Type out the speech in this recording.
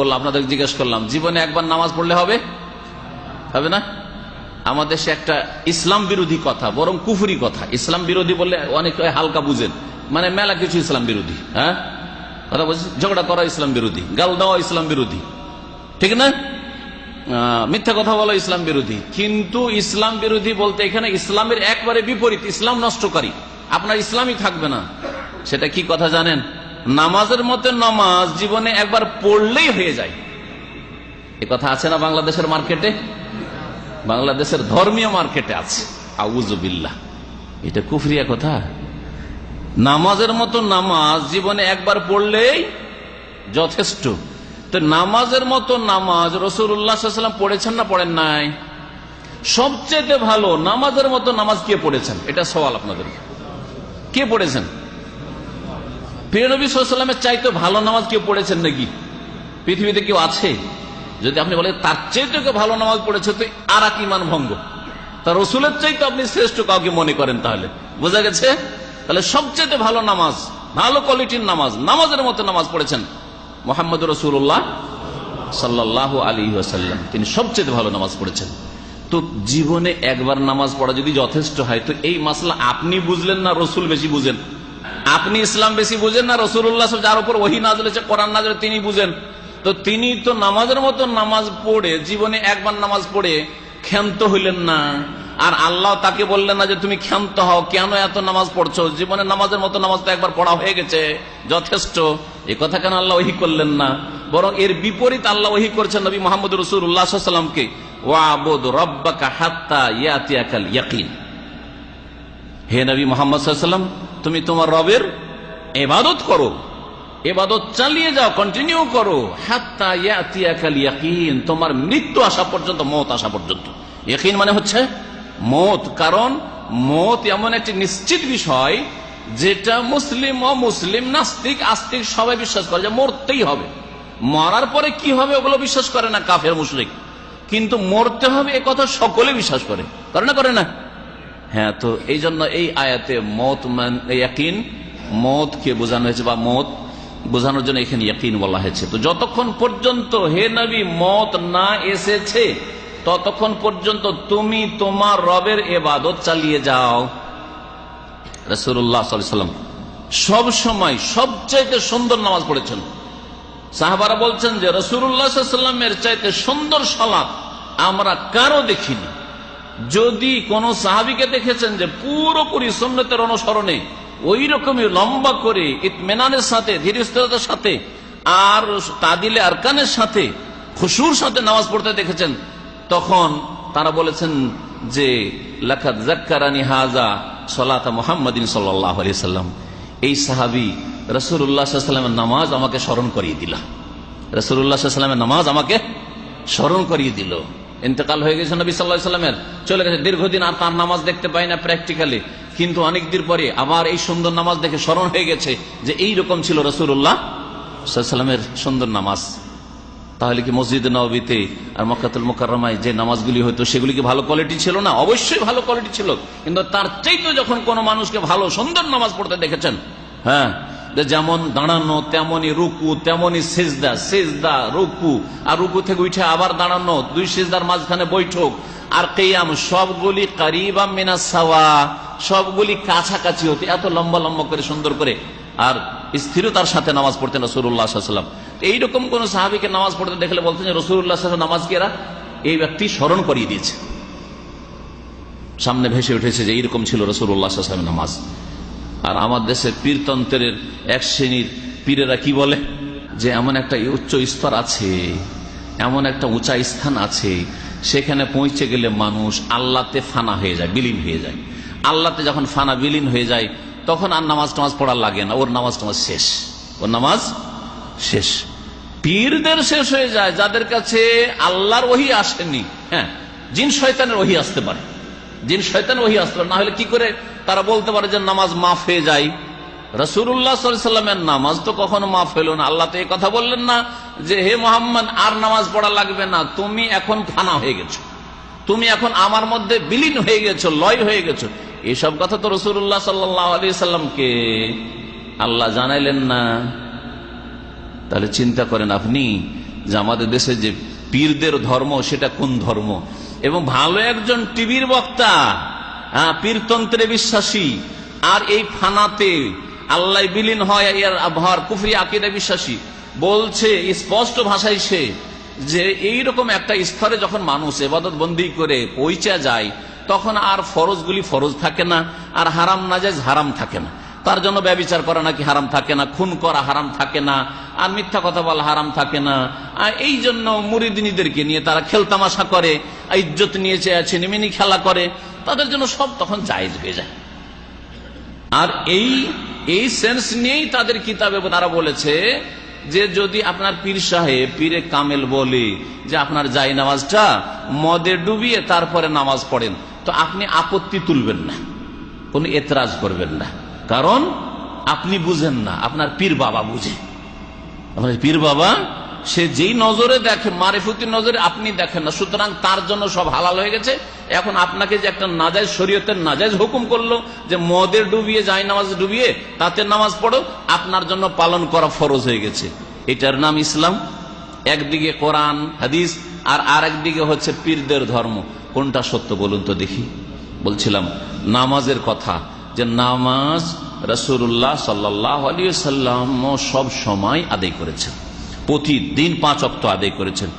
বললাম আপনাদের জিজ্ঞেস করলাম, জীবনে একবার নামাজ পড়লে হবে? হবে না? আমাদের দেশে একটা ইসলাম বিরোধী কথা, বরং কুফুরি কথা। ইসলাম বিরোধী বললে অনেক হালকা বুঝেন। মানে মেলা কিছু ইসলাম বিরোধী হ্যাঁ? কথা বলছি? ঝগড়া করা ইসলাম বিরোধী, গাল দেওয়া ইসলাম বিরোধী। ঠিক না? মিথ্যা কথা বলা ইসলাম বিরোধী। কিন্তু ইসলাম বিরোধী বলতে এখানে ইসলামের একবারে বিপরীত, ইসলাম নষ্টকারী। আপনার ইসলামই থাকবে না। সেটা কি কথা জানেন? নামাজের মতো নামাজ জীবনে একবার পড়লেই হয়ে যায়। এ কথা আছে না বাংলাদেশের মার্কেটে? বাংলাদেশের ধর্মীয় মার্কেটে আছে। আউজুবিল্লাহ এটা কুফরিয়া কথা। নামাজের মতো নামাজ জীবনে একবার পড়লেই যথেষ্ট। তো নামাজের মতো নামাজ রসুল্লাহাম পড়েছেন না পড়েন নাই? সবচেয়ে ভালো নামাজের মতো নামাজ কে পড়েছেন? এটা সওয়াল আপনাদের কে পড়েছেন? প্রিয়নবী সাল্লামের চাইতে ভালো নামাজ কেউ পড়েছেন নাকি? পৃথিবীতে কেউ আছে? যদি আপনি বলেন, তার চাইতে কেউ ভালো নামাজ পড়েছে, তো আর এক ইমান ভঙ্গ। তার রসুলের চাইতে আপনি শ্রেষ্ঠ কাউকে মনে করেন তাহলে। বোঝা গেছে? তাহলে সবচেয়ে ভালো নামাজ, ভালো কোয়ালিটির নামাজ, নামাজের মতো নামাজ পড়েছেন মোহাম্মদ রসুল্লাহ সাল্লাহ আলী আসাল্লাম তিনি সবচেয়ে ভালো নামাজ পড়েছেন। তো জীবনে একবার নামাজ পড়া যদি যথেষ্ট হয়, তো এই মাসলা আপনি বুঝলেন না রসুল বেশি বুঝেন? আপনি ইসলাম বেশি বুঝেন না রসুল্লাহ যার উপর ওহি হচ্ছে কোরআন নাজলে তিনি বুঝেন। তো তিনি তো নামাজের মতো নামাজ পড়ে, জীবনে একবার নামাজ পড়ে ক্ষান্ত হইলেন না। আর আল্লাহ তাকে বললেন না যে, তুমি ক্ষান্ত হও, কেন এত নামাজ পড়ছো? জীবনে নামাজের মতো নামাজ তো একবার পড়া হয়ে গেছে, যথেষ্ট। এ কথা কেন আল্লাহ ওহি করলেন না? বরং এর বিপরীত আল্লাহ ওহি করছেন নবী মোহাম্মদ ইয়াতিয়াকাল ইয়াকিন। হে নবী মোহাম্মদ সাল্লাম তুমি তোমার রবের এবাদত করো। এবাদত চালিয়ে যাও কন্টিনিউ করো। হাত্তা ইয়াতিয়াকাল ইয়াকিন, তোমার মৃত্যু আসা পর্যন্ত, মত আসা পর্যন্ত। ইয়াকিন মানে হচ্ছে মত, কারণ মত এমন একটি নিশ্চিত বিষয় যেটা মুসলিম ও মুসলিম নাস্তিক, আস্তিক সবাই বিশ্বাস করে যে মরতেই হবে। মরার পরে কি হবে ওগুলো বিশ্বাস করে না কাফের মুসলিক কিন্তু মরতে হবে এ কথা সকলে বিশ্বাস করে। করে না করে না? হ্যাঁ তো এই জন্য এই আয়াতে মত ইয়াকিন, মতকে বোঝানো হয়েছে বা মত বোঝানোর জন্য এখানে ইয়াকিন বলা হয়েছে। তো যতক্ষণ পর্যন্ত হে নবী মত না এসেছে, ততক্ষণ পর্যন্ত তুমি তোমার রবের এবাদত চালিয়ে যাও। রসুল্লাহ সাল্লাম সব সময় সবচাইতে সুন্দর নামাজ পড়েছেন। সাহাবারা বলছেন যে রসুল্লাহামের চাইতে সুন্দর সালাদ আমরা কারও দেখিনি। যদি কোন সাহাবিকে দেখেছেন যে পুরোপুরি সন্ন্যতের অনুসরণে ওই রকমই লম্বা করে ইতমেনানের সাথে, ধীরস্থিরতার সাথে, আর তাদিলে আরকানের সাথে, খুশুর সাথে নামাজ পড়তে দেখেছেন, তখন তারা বলেছেন যে লাখাত জাক্কারানি হাজা সলাতা মোহাম্মদিন সাল্লাম। এই সাহাবি রসুল্লাহামের নামাজ আমাকে স্মরণ করিয়ে দিল। রসুল্লাহামের নামাজ আমাকে স্মরণ করিয়ে দিল। ইন্তেকাল হয়ে গেছে নবী সাল্লাহ সাল্লামের। চলে গেছে দীর্ঘদিন আর তার নামাজ দেখতে পাই না প্র্যাকটিক্যালি কিন্তু অনেক দিন পরে আবার এই সুন্দর নামাজ দেখে স্মরণ হয়ে গেছে যে এই রকম ছিল রসুল্লাহ সাল্লামের সুন্দর নামাজ। তাহলে কি মসজিদ নবীতে আর মক্কাতুল মোকারমায় যে নামাজগুলি হতো, সেগুলি কি ভালো কোয়ালিটি ছিল না? অবশ্যই ভালো কোয়ালিটি ছিল। কিন্তু তার চাইতে যখন কোনো মানুষকে ভালো সুন্দর নামাজ পড়তে দেখেছেন হ্যাঁ যেমন দাঁড়ানো তেমনই রুকু তেমনই সেজদা সেজদা, রুকু। আর রুকু থেকে উঠে আবার দাঁড়ানো, দুই সেজদার মাঝখানে বৈঠক। আর কেয়াম, সবগুলি কারিবা মিনা সাওয়া, সবগুলি কাছাকাছি হতে, এত লম্বা লম্বা করে সুন্দর করে। আর স্থিরতার সাথে নামাজ পড়তেন রসুল্লাহাম এইরকম কোন সাহাবিকে নামাজ পড়তে দেখলে বলতেন যে রসুল্লাহ নামাজ কি এরা এই ব্যক্তি স্মরণ করিয়ে দিয়েছে। সামনে ভেসে উঠেছে যে এইরকম ছিল রসুল্লাহ নামাজ। আর আমার দেশের পীরতন্ত্রের এক শ্রেণির পীরেরা কি বলে? যে এমন একটা উচ্চ স্তর আছে, এমন একটা উঁচা স্থান আছে, সেখানে পৌঁছে গেলে মানুষ আল্লাতে ফানা হয়ে যায়, বিলীন হয়ে যায়। আল্লাতে যখন ফানা বিলীন হয়ে যায়, তখন আর নামাজ টামাজ পড়া লাগে না, ওর নামাজ টামাজ শেষ। ওর নামাজ শেষ। পীরদের শেষ হয়ে যায়, যাদের কাছে আল্লাহর ওহি আসেনি। হ্যাঁ জিন শয়তানের ওহি আসতে পারে। জিন শয়তান ওহি আসতে পারে। না হলে কি করে তারা বলতে পারে যে নামাজ মাফ হয়ে যায়। রসুল্লাহ সাল্লামের নামাজ তো কখনো মাফ হইল না। আল্লাহ তো এই কথা বললেন না যে, হে মোহাম্মদ, আর নামাজ পড়া লাগবে না। তুমি এখন ফানা হয়ে গেছো। তুমি এখন আমার মধ্যে বিলীন হয়ে গেছো, লয় হয়ে গেছো। এসব কথা তো রসুল্লাহ সাল্লাহ আলি সাল্লামকে আল্লাহ জানাইলেন না। তাহলে চিন্তা করেন আপনি যে আমাদের দেশে যে পীরদের ধর্ম, সেটা কোন ধর্ম? এবং ভালো একজন টিভির বক্তা হ্যাঁ, পীরতন্ত্রে বিশ্বাসী। আর এই ফানাতে আল্লাহ বিলীন হয় এর আবহাওয়ার কুফরি আকিদা বিশ্বাসী। বলছে স্পষ্ট ভাষায় সে যে এইরকম একটা স্তরে যখন মানুষ এবাদত বন্দি করে পৌঁছা যায় তখন আর ফরজগুলি ফরজ থাকে না আর হারাম না যায় হারাম থাকে না। তার জন্য ব্যবচার করা নাকি হারাম থাকে না খুন করা হারাম থাকে না আর মিথ্যা কথা বলা হারাম থাকে না। আর এই জন্য মুরিদিনীদেরকে নিয়ে তারা খেলতামাশা করে ইজ্জত নিয়ে চেয়ে ছিনিমিনি খেলা করে। তাদের জন্য সব তখন জায়েজ হয়ে যায়। আর এই এই সেন্স নিয়েই তাদের কিতাবে তারা বলেছে যে যদি আপনার পীর সাহেব, পীরে কামেল বলে যে আপনার যাই নামাজটা, মদে ডুবিয়ে তারপরে নামাজ পড়েন, তো আপনি আপত্তি তুলবেন না, কোন এতরাজ করবেন না। কারণ আপনি বুঝেন না, আপনার পীর বাবা বুঝে। আপনার পীর বাবা সে যেই নজরে দেখে মারেফুতির নজরে আপনি দেখেন না। সুতরাং তার জন্য সব হালাল হয়ে গেছে। এখন আপনাকে যে একটা নাজাইজ শরীয়তের নাজাইজ হুকুম করল যে মদের ডুবিয়ে যায় নামাজ ডুবিয়ে, তাতে নামাজ পড়ো, আপনার জন্য পালন করা ফরজ হয়ে গেছে। এটার নাম ইসলাম। একদিকে কোরআন, হাদিস, আর আর একদিকে হচ্ছে পীরদের ধর্ম। কোনটা সত্য বলুন তো দেখি। বলছিলাম, নামাজের কথা যে নামাজ রসুল্লাহ সাল্লাহ আলী সাল্লাম সব সময় আদায় করেছেন। প্রতিদিন পাঁচ অক্ত আদায় করেছেন।